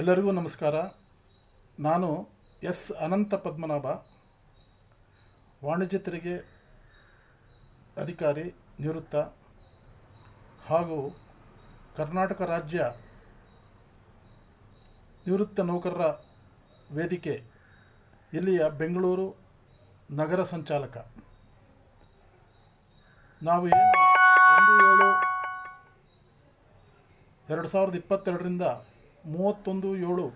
ಎಲ್ಲರಿಗೂ ನಮಸ್ಕಾರ. ನಾನು ಎಸ್ ಅನಂತ ಪದ್ಮನಾಭ, ವಾಣಿಜ್ಯ ತೆರಿಗೆ ಅಧಿಕಾರಿ, ನಿವೃತ್ತ ಹಾಗೂ ಕರ್ನಾಟಕ ರಾಜ್ಯ ನಿವೃತ್ತ ನೌಕರರ ವೇದಿಕೆ, ಇಲ್ಲಿಯ ಬೆಂಗಳೂರು ನಗರ ಸಂಚಾಲಕ. ನಾವು ಏನು ಒಂದು ಏಳು, ಎರಡು ಸಾವಿರದ ಇಪ್ಪತ್ತೆರಡರಿಂದ ಮೂವತ್ತೊಂದು, ಏಳು,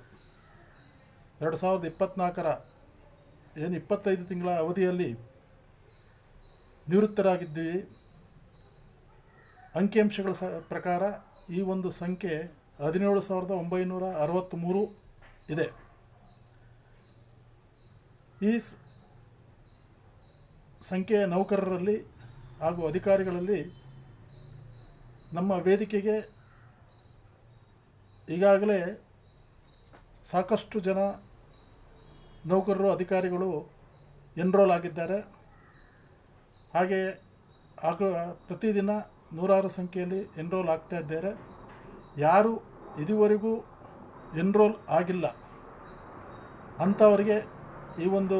ಎರಡು ಸಾವಿರದ ಇಪ್ಪತ್ತ್ನಾಲ್ಕರ ಏನು ಇಪ್ಪತ್ತೈದು ತಿಂಗಳ ಅವಧಿಯಲ್ಲಿ ನಿವೃತ್ತರಾಗಿದ್ದೀವಿ ಅಂಕಿಅಂಶಗಳ ಸ, ಪ್ರಕಾರ ಈ ಒಂದು ಸಂಖ್ಯೆ ಹದಿನೇಳು ಸಾವಿರದ ಒಂಬೈನೂರ ಅರವತ್ತ್ಮೂರು ಇದೆ. ಈ ಸಂಖ್ಯೆಯ ನೌಕರರಲ್ಲಿ ಹಾಗೂ ಅಧಿಕಾರಿಗಳಲ್ಲಿ ನಮ್ಮ ವೇದಿಕೆಗೆ ಈಗಾಗಲೇ ಸಾಕಷ್ಟು ಜನ ನೌಕರರು, ಅಧಿಕಾರಿಗಳು ಎನ್ರೋಲ್ ಆಗಿದ್ದಾರೆ. ಹಾಗೆ ಆಗ ಪ್ರತಿದಿನ ನೂರಾರು ಸಂಖ್ಯೆಯಲ್ಲಿ ಎನ್ರೋಲ್ ಆಗ್ತಾ ಇದ್ದಾರೆ. ಯಾರು ಇದುವರೆಗೂ ಎನ್ರೋಲ್ ಆಗಿಲ್ಲ. ಅಂಥವರಿಗೆ ಈ ಒಂದು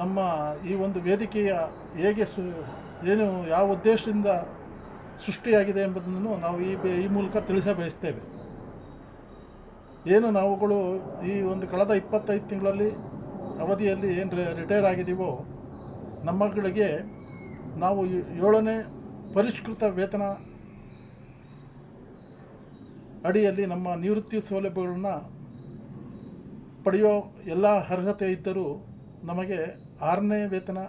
ನಮ್ಮ ಈ ಒಂದು ವೇದಿಕೆಯ ಹೇಗೆ ಸು ಏನು, ಯಾವ ಉದ್ದೇಶದಿಂದ ಸೃಷ್ಟಿಯಾಗಿದೆ ಎಂಬುದನ್ನು ನಾವು ಈ ಈ ಮೂಲಕ ತಿಳಿಸ ಬಯಸ್ತೇವೆ. ಏನು ನಾವುಗಳು ಈ ಒಂದು ಕಳೆದ ಇಪ್ಪತ್ತೈದು ತಿಂಗಳಲ್ಲಿ ಅವಧಿಯಲ್ಲಿ ಏನು ರಿಟೈರ್ ಆಗಿದ್ದೀವೋ ನಮ್ಮಗಳಿಗೆ ನಾವು ಏಳನೇ ಪರಿಷ್ಕೃತ ವೇತನ ಅಡಿಯಲ್ಲಿ ನಮ್ಮ ನಿವೃತ್ತಿ ಸೌಲಭ್ಯಗಳನ್ನು ಪಡೆಯೋ ಎಲ್ಲ ಅರ್ಹತೆ ಇದ್ದರೂ ನಮಗೆ ಆರನೇ ವೇತನ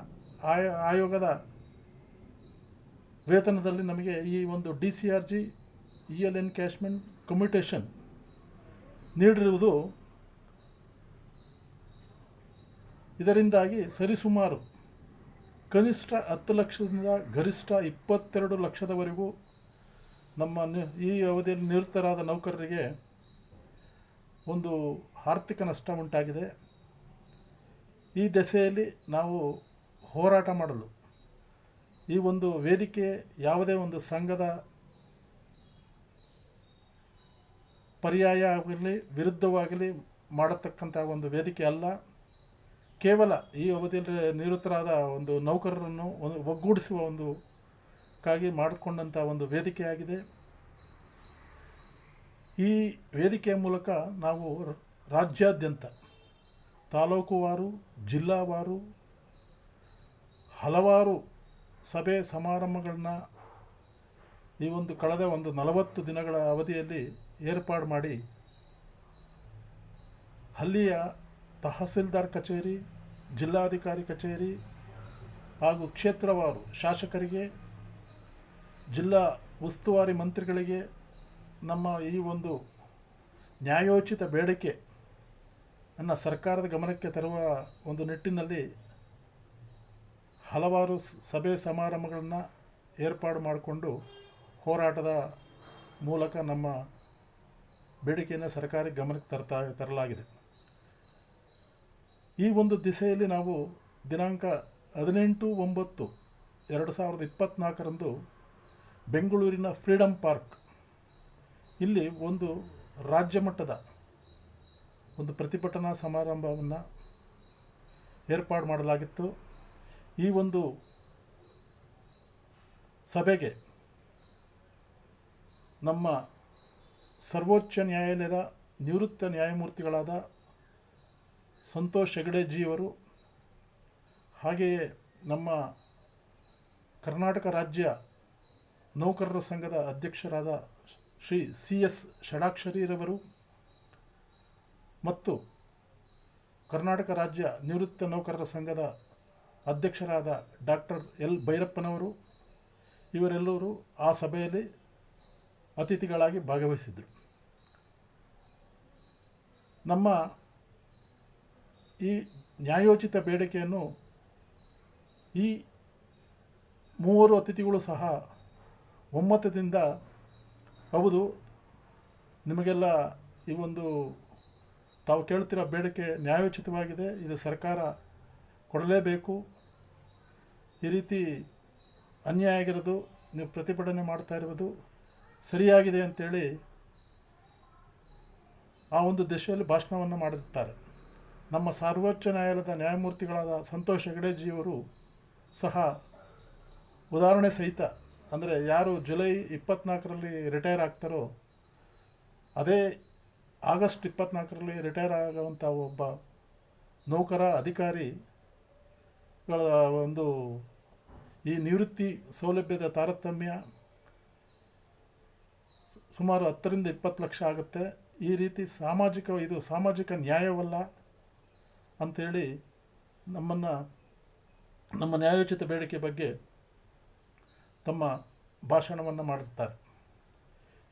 ಆಯ ಆಯೋಗದ ವೇತನದಲ್ಲಿ ನಮಗೆ ಈ ಒಂದು D C R G E L encashment commutation ನೀಡಿರುವುದು ಇದರಿಂದಾಗಿ ಸರಿಸುಮಾರು ಕನಿಷ್ಠ ಹತ್ತು ಲಕ್ಷದಿಂದ ಗರಿಷ್ಠ ಇಪ್ಪತ್ತೆರಡು ಲಕ್ಷದವರೆಗೂ ನಮ್ಮ ಈ ಅವಧಿಯಲ್ಲಿ ನಿವೃತ್ತರಾದ ನೌಕರರಿಗೆ ಒಂದು ಆರ್ಥಿಕ ನಷ್ಟ ಉಂಟಾಗಿದೆ. ಈ ದೆಸೆಯಲ್ಲಿ ನಾವು ಹೋರಾಟ ಮಾಡಲು ಈ ಒಂದು ವೇದಿಕೆ ಯಾವುದೇ ಒಂದು ಸಂಘದ ಪರ್ಯಾಯ ಆಗಲಿ, ವಿರುದ್ಧವಾಗಲಿ ಮಾಡತಕ್ಕಂಥ ಒಂದು ವೇದಿಕೆ ಅಲ್ಲ. ಕೇವಲ ಈ ಅವಧಿಯಲ್ಲಿ ನಿವೃತ್ತರಾದ ಒಂದು ನೌಕರರನ್ನು ಒಗ್ಗೂಡಿಸುವ ಒಂದು ಕ್ಕಾಗಿ ಮಾಡಿಕೊಂಡಂಥ ಒಂದು ವೇದಿಕೆಯಾಗಿದೆ ಈ ವೇದಿಕೆಯ ಮೂಲಕ ನಾವು ರಾಜ್ಯಾದ್ಯಂತ ತಾಲೂಕುವಾರು, ಜಿಲ್ಲಾವಾರು, ಹಲವಾರು ಸಭೆ ಸಮಾರಂಭಗಳನ್ನ ಈ ಒಂದು ಕಳೆದ ಒಂದು ನಲವತ್ತು ದಿನಗಳ ಅವಧಿಯಲ್ಲಿ ಏರ್ಪಾಡು ಮಾಡಿ ಅಲ್ಲಿಯ ತಹಸೀಲ್ದಾರ್ ಕಚೇರಿ, ಜಿಲ್ಲಾಧಿಕಾರಿ ಕಚೇರಿ ಹಾಗೂ ಕ್ಷೇತ್ರವಾರು ಶಾಸಕರಿಗೆ, ಜಿಲ್ಲಾ ಉಸ್ತುವಾರಿ ಮಂತ್ರಿಗಳಿಗೆ ನಮ್ಮ ಈ ಒಂದು ನ್ಯಾಯೋಚಿತ ಬೇಡಿಕೆ ನನ್ನ ಸರ್ಕಾರದ ಗಮನಕ್ಕೆ ತರುವ ಒಂದು ನಿಟ್ಟಿನಲ್ಲಿ ಹಲವಾರು ಸಭೆ ಸಮಾರಂಭಗಳನ್ನು ಏರ್ಪಾಡು ಮಾಡಿಕೊಂಡು ಹೋರಾಟದ ಮೂಲಕ ನಮ್ಮ ಬೇಡಿಕೆಯನ್ನು ಸರ್ಕಾರಿ ಗಮನಕ್ಕೆ ತರ್ತಾ, ತರಲಾಗಿದೆ. ಈ ಒಂದು ದಿಸೆಯಲ್ಲಿ ನಾವು ದಿನಾಂಕ ಹದಿನೆಂಟು ಒಂಬತ್ತು ಎರಡು ಸಾವಿರದ ಇಪ್ಪತ್ತ್ನಾಲ್ಕರಂದು ಬೆಂಗಳೂರಿನ ಫ್ರೀಡಮ್ ಪಾರ್ಕ್ ಇಲ್ಲಿ ಒಂದು ರಾಜ್ಯ ಮಟ್ಟದ ಒಂದು ಪ್ರತಿಭಟನಾ ಸಮಾರಂಭವನ್ನು ಏರ್ಪಾಡು ಮಾಡಲಾಗಿತ್ತು. ಈ ಒಂದು ಸಭೆಗೆ ನಮ್ಮ ಸರ್ವೋಚ್ಚ ನ್ಯಾಯಾಲಯದ ನಿವೃತ್ತ ನ್ಯಾಯಮೂರ್ತಿಗಳಾದ ಸಂತೋಷ್ ಹೆಗಡೆಜಿಯವರು ಹಾಗೆಯೇ ನಮ್ಮ ಕರ್ನಾಟಕ ರಾಜ್ಯ ನೌಕರರ ಸಂಘದ ಅಧ್ಯಕ್ಷರಾದ ಶ್ರೀ ಸಿ ಎಸ್ ಷಡಾಕ್ಷರಿರವರು ಮತ್ತು ಕರ್ನಾಟಕ ರಾಜ್ಯ ನಿವೃತ್ತ ನೌಕರರ ಸಂಘದ ಅಧ್ಯಕ್ಷರಾದ ಡಾಕ್ಟರ್ ಎಲ್ ಭೈರಪ್ಪನವರು ಇವರೆಲ್ಲರೂ ಆ ಸಭೆಯಲ್ಲಿ ಅತಿಥಿಗಳಾಗಿ ಭಾಗವಹಿಸಿದರು ನಮ್ಮ ಈ ನ್ಯಾಯೋಚಿತ ಬೇಡಿಕೆಯನ್ನು ಈ ಮೂವರು ಅತಿಥಿಗಳು ಸಹ ಒಮ್ಮತದಿಂದ ಹೌದು, ನಿಮಗೆಲ್ಲ ಈ ಒಂದು ತಾವು ಕೇಳ್ತಿರೋ ಬೇಡಿಕೆ ನ್ಯಾಯೋಚಿತವಾಗಿದೆ, ಇದು ಸರ್ಕಾರ ಕೊಡಲೇಬೇಕು. ಈ ರೀತಿ ಅನ್ಯಾಯ ಆಗಿರೋದು, ನೀವು ಪ್ರತಿಭಟನೆ ಮಾಡ್ತಾ ಇರುವುದು ಸರಿಯಾಗಿದೆ ಅಂತೇಳಿ ಆ ಒಂದು ದೇಶದಲ್ಲಿ ಭಾಷಣವನ್ನು ಮಾಡಿರ್ತಾರೆ ನಮ್ಮ ಸರ್ವೋಚ್ಚ ನ್ಯಾಯಾಲಯದ ನ್ಯಾಯಮೂರ್ತಿಗಳಾದ ಸಂತೋಷ್ ಹೆಗಡೆಜಿಯವರು ಸಹ ಉದಾಹರಣೆ ಸಹಿತ, ಅಂದರೆ ಯಾರು ಜುಲೈ ಇಪ್ಪತ್ತ್ನಾಲ್ಕರಲ್ಲಿ ರಿಟೈರ್ ಆಗ್ತಾರೋ, ಅದೇ ಆಗಸ್ಟ್ ಇಪ್ಪತ್ನಾಲ್ಕರಲ್ಲಿ ರಿಟೈರ್ ಆಗುವಂಥ ಒಬ್ಬ ನೌಕರ, ಅಧಿಕಾರಿಗಳ ಒಂದು ಈ ನಿವೃತ್ತಿ ಸೌಲಭ್ಯದ ತಾರತಮ್ಯ ಸುಮಾರು ಹತ್ತರಿಂದ ಇಪ್ಪತ್ತು ಲಕ್ಷ ಆಗುತ್ತೆ. ಈ ರೀತಿ ಸಾಮಾಜಿಕ, ಇದು ಸಾಮಾಜಿಕ ನ್ಯಾಯವಲ್ಲ ಅಂಥೇಳಿ ನಮ್ಮನ್ನು, ನಮ್ಮ ನ್ಯಾಯೋಚಿತ ಬೇಡಿಕೆ ಬಗ್ಗೆ ತಮ್ಮ ಭಾಷಣವನ್ನು ಮಾಡುತ್ತಾರೆ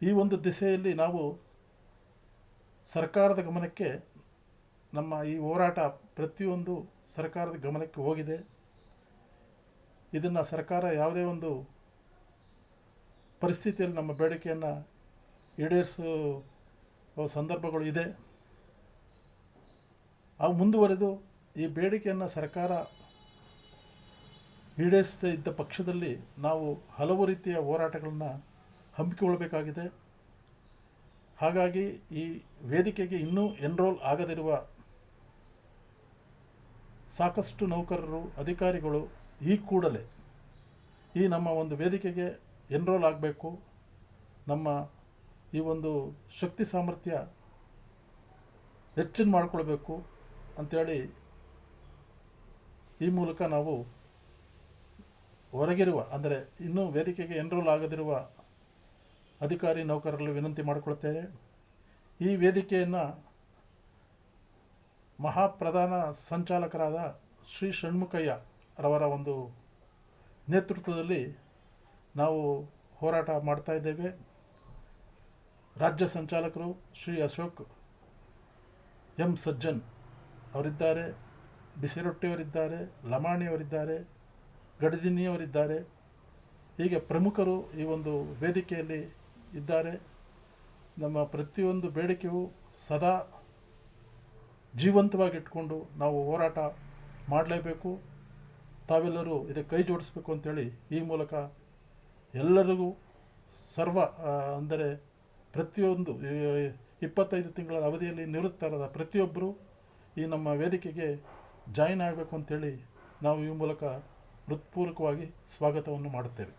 ಈ ಒಂದು ದಿಸೆಯಲ್ಲಿ ನಾವು ಸರ್ಕಾರದ ಗಮನಕ್ಕೆ ನಮ್ಮ ಈ ಹೋರಾಟ ಪ್ರತಿಯೊಂದು ಸರ್ಕಾರದ ಗಮನಕ್ಕೆ ಹೋಗಿದೆ. ಇದನ್ನು ಸರ್ಕಾರ ಯಾವುದೇ ಒಂದು ಪರಿಸ್ಥಿತಿಯಲ್ಲಿ ನಮ್ಮ ಬೇಡಿಕೆಯನ್ನು ಈಡೇರಿಸೋ ಸಂದರ್ಭಗಳು ಇದೆ. ಆ ಮುಂದುವರೆದು ಈ ಬೇಡಿಕೆಯನ್ನು ಸರ್ಕಾರ ಈಡೇರಿಸದೇ ಇದ್ದ ಪಕ್ಷದಲ್ಲಿ ನಾವು ಹಲವು ರೀತಿಯ ಹೋರಾಟಗಳನ್ನು ಹಮ್ಮಿಕೊಳ್ಳಬೇಕಾಗಿದೆ. ಹಾಗಾಗಿ ಈ ವೇದಿಕೆಗೆ ಇನ್ನೂ ಎನ್ರೋಲ್ ಆಗದಿರುವ ಸಾಕಷ್ಟು ನೌಕರರು, ಅಧಿಕಾರಿಗಳು ಈ ಕೂಡಲೇ ಈ ನಮ್ಮ ಒಂದು ವೇದಿಕೆಗೆ ಎನ್ರೋಲ್ ಆಗಬೇಕು. ನಮ್ಮ ಈ ಒಂದು ಶಕ್ತಿ ಸಾಮರ್ಥ್ಯ ಹೆಚ್ಚಿನ ಮಾಡಿಕೊಳ್ಬೇಕು ಅಂಥೇಳಿ ಈ ಮೂಲಕ ನಾವು ಹೊರಗಿರುವ, ಅಂದರೆ ಇನ್ನೂ ವೇದಿಕೆಗೆ ಎನ್ರೋಲ್ ಆಗದಿರುವ ಅಧಿಕಾರಿ ನೌಕರರಲ್ಲಿ ವಿನಂತಿ ಮಾಡಿಕೊಳ್ತೇವೆ ಈ ವೇದಿಕೆಯನ್ನು ಮಹಾಪ್ರಧಾನ ಸಂಚಾಲಕರಾದ ಶ್ರೀ ಷಣ್ಮುಖಯ್ಯ ರವರ ಒಂದು ನೇತೃತ್ವದಲ್ಲಿ ನಾವು ಹೋರಾಟ ಮಾಡ್ತಾ ಇದ್ದೇವೆ. ರಾಜ್ಯ ಸಂಚಾಲಕರು ಶ್ರೀ ಅಶೋಕ್ ಎಂ ಸಜ್ಜನ್ ಅವರಿದ್ದಾರೆ, ಬಿಸಿರೊಟ್ಟಿಯವರಿದ್ದಾರೆ, ಲಮಾಣಿಯವರಿದ್ದಾರೆ, ಗಡದಿನಿಯವರಿದ್ದಾರೆ. ಹೀಗೆ ಪ್ರಮುಖರು ಈ ಒಂದು ವೇದಿಕೆಯಲ್ಲಿ ಇದ್ದಾರೆ. ನಮ್ಮ ಪ್ರತಿಯೊಂದು ಬೇಡಿಕೆಯು ಸದಾ ಜೀವಂತವಾಗಿಟ್ಕೊಂಡು ನಾವು ಹೋರಾಟ ಮಾಡಲೇಬೇಕು. ತಾವೆಲ್ಲರೂ ಇದಕ್ಕೆ ಕೈ ಜೋಡಿಸ್ಬೇಕು ಅಂತೇಳಿ ಈ ಮೂಲಕ ಎಲ್ಲರಿಗೂ ಸರ್ವ ಅಂದರೆ ಪ್ರತಿಯೊಂದು ಇಪ್ಪತ್ತೈದು ತಿಂಗಳ ಅವಧಿಯಲ್ಲಿ ನಿವೃತ್ತರಾದ ಪ್ರತಿಯೊಬ್ಬರು ಈ ನಮ್ಮ ವೇದಿಕೆಗೆ ಜಾಯಿನ್ ಆಗಬೇಕು ಅಂತೇಳಿ ನಾವು ಈ ಮೂಲಕ ಹೃತ್ಪೂರ್ವಕವಾಗಿ ಸ್ವಾಗತವನ್ನು ಮಾಡುತ್ತೇವೆ.